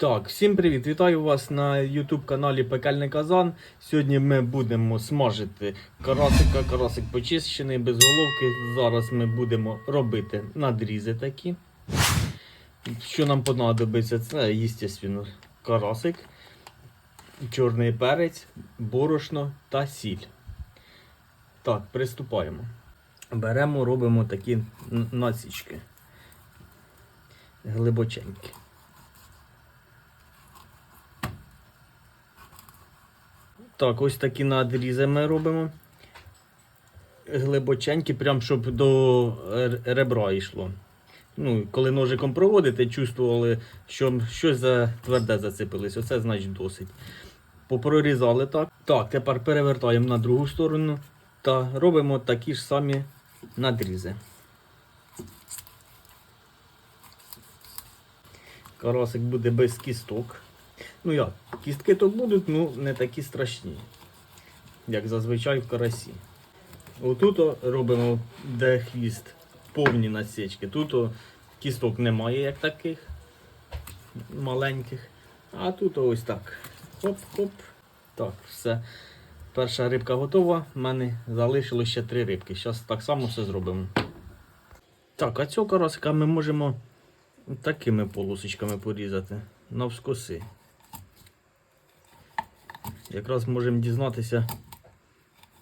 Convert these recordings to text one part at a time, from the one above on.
Так, всім привіт! Вітаю вас на YouTube каналі Пекельний Казан. Сьогодні ми будемо смажити карасика, карасик почищений без головки. Зараз ми будемо робити надрізи такі. Що нам понадобиться? Це, звісно, карасик, чорний перець, борошно та сіль. Так, приступаємо. Беремо, робимо такі насічки. Глибоченькі. Так, ось такі надрізи ми робимо. Глибоченькі, прям щоб до ребра йшло. Ну, коли ножиком проводите, чувствували, що щось за тверде зацепилось. Оце значить досить. Попрорізали так. Так, тепер перевертаємо на другу сторону та робимо такі ж самі надрізи. Карасик буде без кісток. Ну як, кістки то будуть, ну не такі страшні, як зазвичай в карасі. Отут робимо, де хвіст, повні насічки. Тут кісток немає, як таких маленьких. А тут ось так. Хоп-хоп. Так, все. Перша рибка готова. У мене залишилось ще три рибки. Зараз так само все зробимо. Так, а цього карасика ми можемо такими полосочками порізати навскоси. Якраз можемо дізнатися,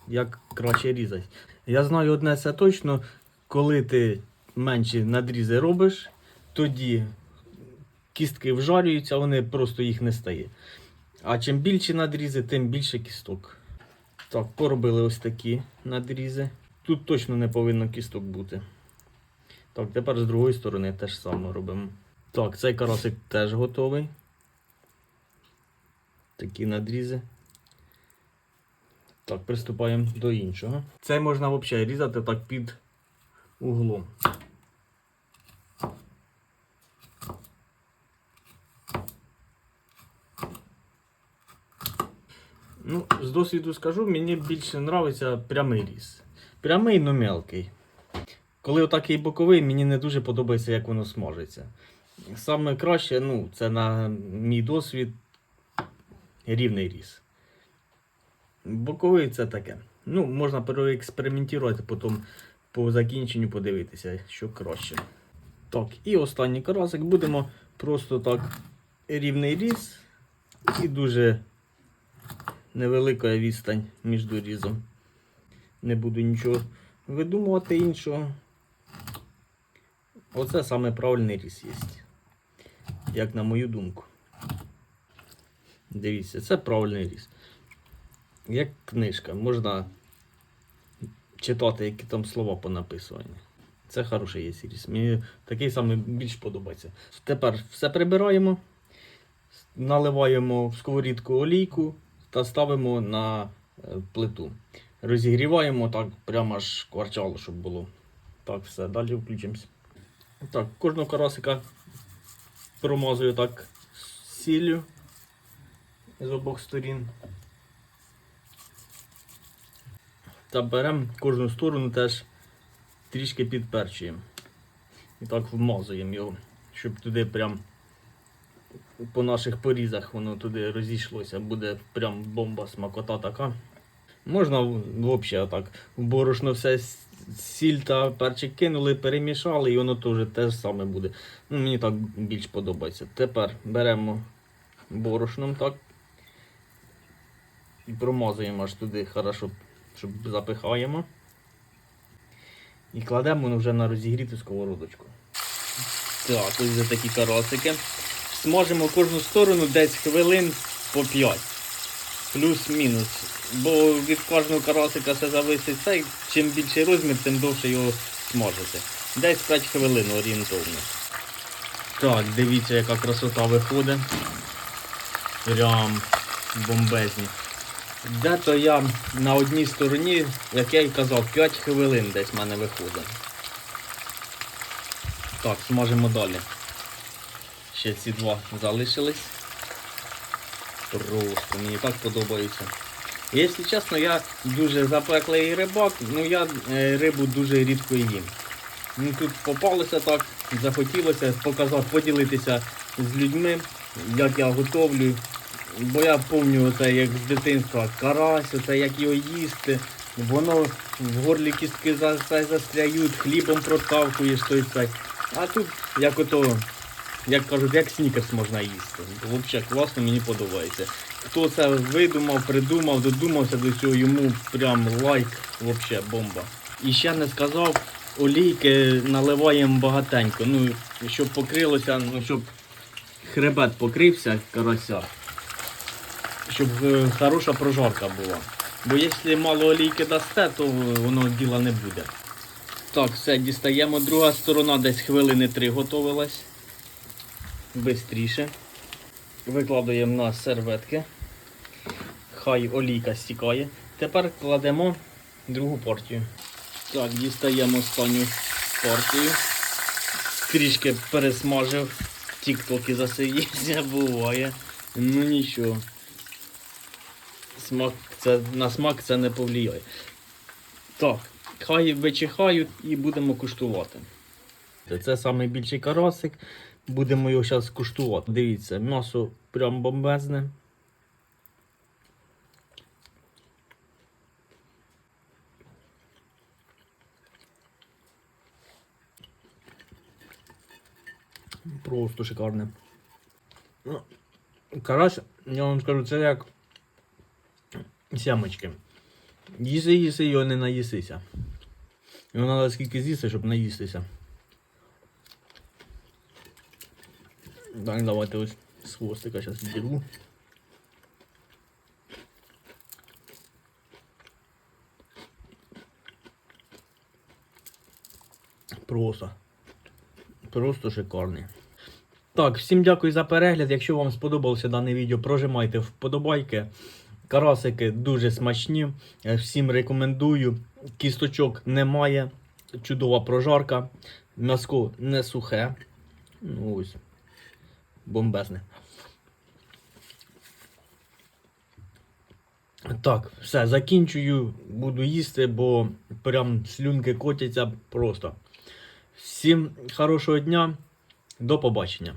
як краще різати. Я знаю одне це точно, коли ти менші надрізи робиш, тоді кістки вжарюються, вони просто їх не стає. А чим більші надрізи, тим більше кісток. Так, поробили ось такі надрізи. Тут точно не повинно кісток бути. Так, тепер з другої сторони теж саме робимо. Так, цей карасик теж готовий. Такі надрізи. Так, приступаємо до іншого. Цей можна взагалі різати так під углом. Ну, з досвіду скажу, мені більше подобається прямий різ. Прямий, но мелкий. Коли отакий боковий, мені не дуже подобається, як воно смажиться. Саме краще, ну, це на мій досвід, рівний різ. Боковий це таке. Ну, можна переекспериментувати, потім по закінченню подивитися, що краще. Так, і останній карасик будемо просто так рівний різ і дуже невелика відстань між різом. Не буду нічого видумувати іншого. Оце саме правильний різ є. Як на мою думку. Дивіться, це правильний різ. Як книжка, можна читати, які там слова понаписані. Це хороший є різ. Мені такий саме більш подобається. Тепер все прибираємо, наливаємо в сковорідку олійку та ставимо на е, плиту. Розігріваємо так, прямо аж кварчало, щоб було. Так, все, далі включимось. Так, кожного карасика промазую так сіллю з обох сторін. Та беремо кожну сторону теж трішки підперчуємо. І так вмазуємо його, щоб туди прям по наших порізах воно туди розійшлося. Буде прям бомба смакота така. Можна взагалі так в борошно все сіль та перчик кинули, перемішали, і воно теж те ж саме буде. Ну, мені так більш подобається. Тепер беремо борошном так. І промазуємо аж туди хорошо, щоб запихаємо. І кладемо вже на розігріту сковородочку. Так, ось вже такі карасики. Смажимо кожну сторону десь хвилин по 5. Плюс-мінус. Бо від кожного карасика це зависить цей. Чим більший розмір, тим довше його смажити. Десь 5 хвилин орієнтовно. Так, дивіться, яка красота виходить. Прям бомбезні. Де-то я на одній стороні, як я й казав, 5 хвилин десь в мене виходить. Так, смажимо далі. Ще ці два залишились. Просто мені так подобається. Якщо чесно, я дуже запеклий рибак, ну я е, рибу дуже рідко їм. Ну, тут попалося так, захотілося показати, поділитися з людьми, як я готовлю. Бо я пам'ятаю це як з дитинства карась, оце як його їсти. Воно в горлі кістки за- за- застряють, хлібом протавкуєш той цей. А тут як ото, як кажуть, як снікерс можна їсти. Взагалі класно, мені подобається. Хто це видумав, придумав, додумався до цього, йому прям лайк, взагалі бомба. І ще не сказав, олійки наливаємо багатенько. Ну, щоб покрилося, ну щоб хребет покрився карася. Щоб е, хороша прожарка була. Бо якщо мало олійки дасте, то воно діла не буде. Так, все, дістаємо. Друга сторона десь хвилини три готовилась. Бистріше. Викладуємо на серветки. Хай олійка стікає. Тепер кладемо другу партію. Так, дістаємо останню партію. Трішки пересмажив. Тік-токи засидівся, буває. Ну нічого. Смак це, на смак це не повлияє. Так, хай вичихають і будемо куштувати. Це найбільший карасик. Будемо його зараз куштувати. Дивіться, м'ясо прям бомбезне. Просто шикарне. Ну, Карась, я вам скажу, це як сямочки. Їси, їси, його не наїсися. Його треба скільки з'їсти, щоб наїстися. Так, давайте ось з хвостика зараз відірву. Просто. Просто шикарний. Так, всім дякую за перегляд. Якщо вам сподобалося дане відео, прожимайте вподобайки. Карасики дуже смачні. Е, Всім рекомендую. Кісточок немає. Чудова прожарка. М'яско не сухе. Ну ось. Бомбезне. Так, все, закінчую. Буду їсти, бо прям слюнки котяться просто. Всім хорошого дня. До побачення.